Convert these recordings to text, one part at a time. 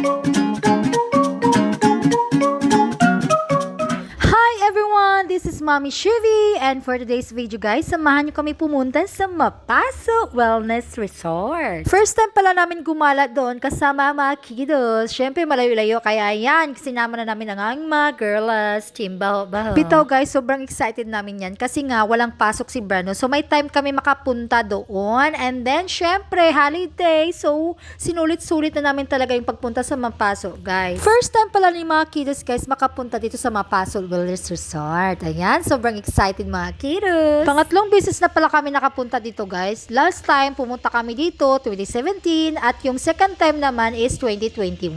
Thank you. Mommy Shivi and for today's video guys, samahan niyo kami pumunta sa Mapaso Wellness Resort. First time pala namin gumala doon kasama mga kiddos. Siyempre malayo-layo kaya yan, sinama na namin ang aming mga girls, team baho baho. Bitaw guys, sobrang excited namin yan kasi nga walang pasok si Brano. So may time kami makapunta doon and then syempre holiday. So sinulit-sulit na namin talaga yung pagpunta sa Mapaso guys. First time pala ni mga kiddos guys makapunta dito sa Mapaso Wellness Resort. Ayan, sobrang excited mga kiddos. Pangatlong beses na pala kami nakapunta dito guys. Last time pumunta kami dito 2017 at yung second time naman is 2021.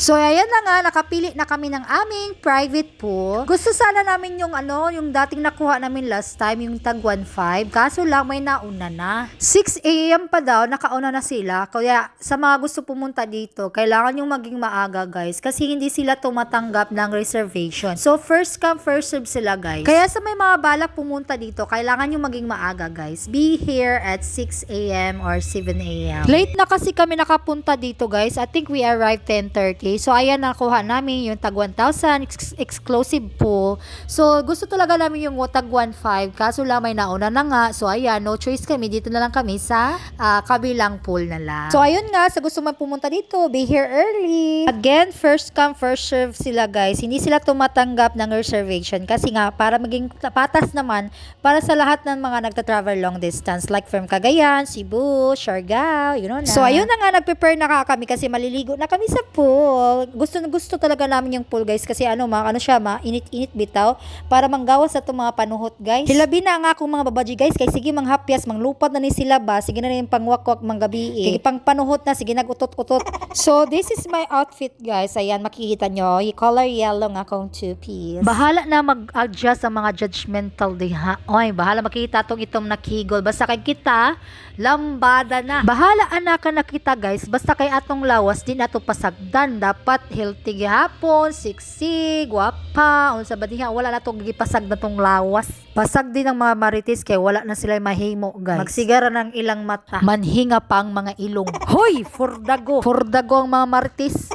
So ayan na nga, nakapili na kami ng aming private pool. Gusto sana namin yung ano, yung dating nakuha namin last time, yung tag 1.5. Kaso lang may nauna na. 6 a.m. pa daw, nakauna na sila. Kaya sa mga gusto pumunta dito, kailangan yung maging maaga guys. Kasi hindi sila tumatanggap ng reservation. So first come, first serve sila guys. Kaya sa may mga balak pumunta dito, kailangan yung maging maaga guys. Be here at 6 a.m. or 7 a.m. Late na kasi kami nakapunta dito guys. I think we arrived 10.30. So ayan, nakuha namin yung tag 1,000 ex- exclusive pool. So gusto talaga namin yung tag 1.5. Kaso lang may nauna na nga. So ayan, no choice kami. Dito na lang kami sa ah, kabilang pool na lang. So ayun nga, sa gusto man pumunta dito, be here early. Again, first come, first serve sila guys. Hindi sila tumatanggap ng reservation kasi nga para maging patas naman para sa lahat ng mga nagta-travel long distance like from Cagayan, Cebu, Siargao, you know na. So ayun na nga, nag-prepare na ka kami kasi maliligo na kami sa pool. Gusto na gusto talaga namin yung pool guys kasi ano, ma, ano siya, ma, init-init bitaw para manggawas sa itong mga panuhot guys. Hilabi na nga akong mga babaji guys kay sige manghapyas, manglupad na ni sila ba, sige na rin pangwakwak manggabi eh. Sige pang panuhot na, sige nagutot-utot. So this is my outfit guys. Ayan, makikita nyo, yung color yellow nga akong two-piece. Bahala na mag-adjust mga judgmental diha. Oy, bahala makita tong itong nakigol. Basta kay kita, lambada na. Bahala anak ka na kita guys. Basta kay atong lawas din ato pasagdan. Dapat healthy gihapon, sexy, gwapa. Unsa ba diha wala na tong gipasag na tong lawas. Pasag din ang mga marites kay wala na sila mahimo guys. Magsigara ng ilang mata. Manhinga pa ang mga ilong. Hoy, fordago. Fordago ang mga marites.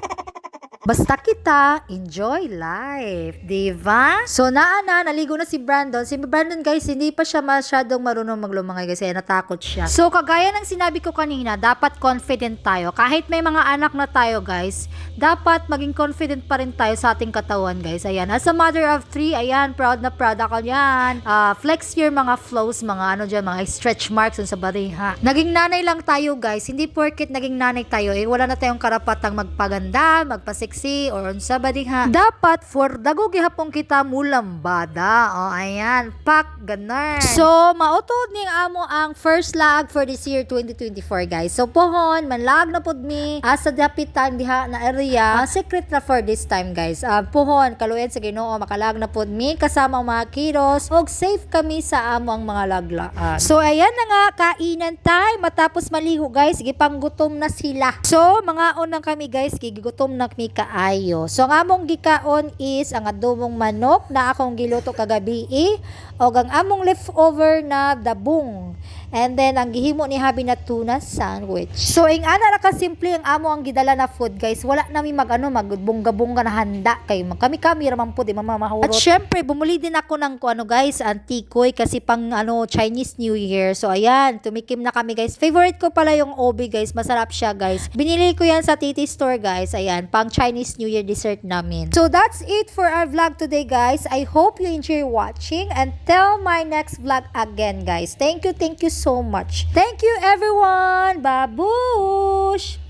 Basta kita, enjoy life. Diba? So, naa na, naligo na si Brandon. Si Brandon, guys, hindi pa siya masyadong marunong maglumangay kasi natakot siya. So, kagaya ng sinabi ko kanina, dapat confident tayo. Kahit may mga anak na tayo, guys, dapat maging confident pa rin tayo sa ating katawan, guys. Ayan. As a mother of three, ayan, proud na proud ako yan. Ah, flex your mga flows, mga ano dyan, mga stretch marks sa bariha. Naging nanay lang tayo, guys. Hindi porket naging nanay tayo, eh, wala na tayong karapatang magpaganda, magpasexy, or unsa ba diha. Dapat for dago gihapon kita mulambada. O ayan, pak ganar. So mautod ning amo ang first lag for this year 2024 guys. So pohon manlag na pud mi asa dapitan diha na area. Ang secret na for this time guys. Uh, pohon kaluyan sa Ginoo makalag na pud mi kasama ang mga kiros og safe kami sa amo ang mga laglaan. So ayan na nga kainan time matapos maligo guys gipanggutom na sila. So mga unang kami guys gigutom na kami kaayo. So ang among gikaon is ang adobong manok na akong giluto kagabi eh, o ang among leftover na dabong. And then ang gihimo ni Habi na tuna sandwich. So ing ana ra ka simple ang amo ang gidala na food guys. Wala nami mag ano magbungga-bungga na handa kay kami kami ra man pud di mamamahurot. At syempre bumuli din ako ng ano guys antikoy kasi pang ano Chinese New Year. So ayan, tumikim na kami guys. Favorite ko pala yung obi guys. Masarap siya guys. Binili ko yan sa Titi Store guys. Ayan, pang Chinese New Year dessert namin. So that's it for our vlog today guys. I hope you enjoy watching and tell my next vlog again guys. Thank you, thank you so much. Thank you everyone. Babush!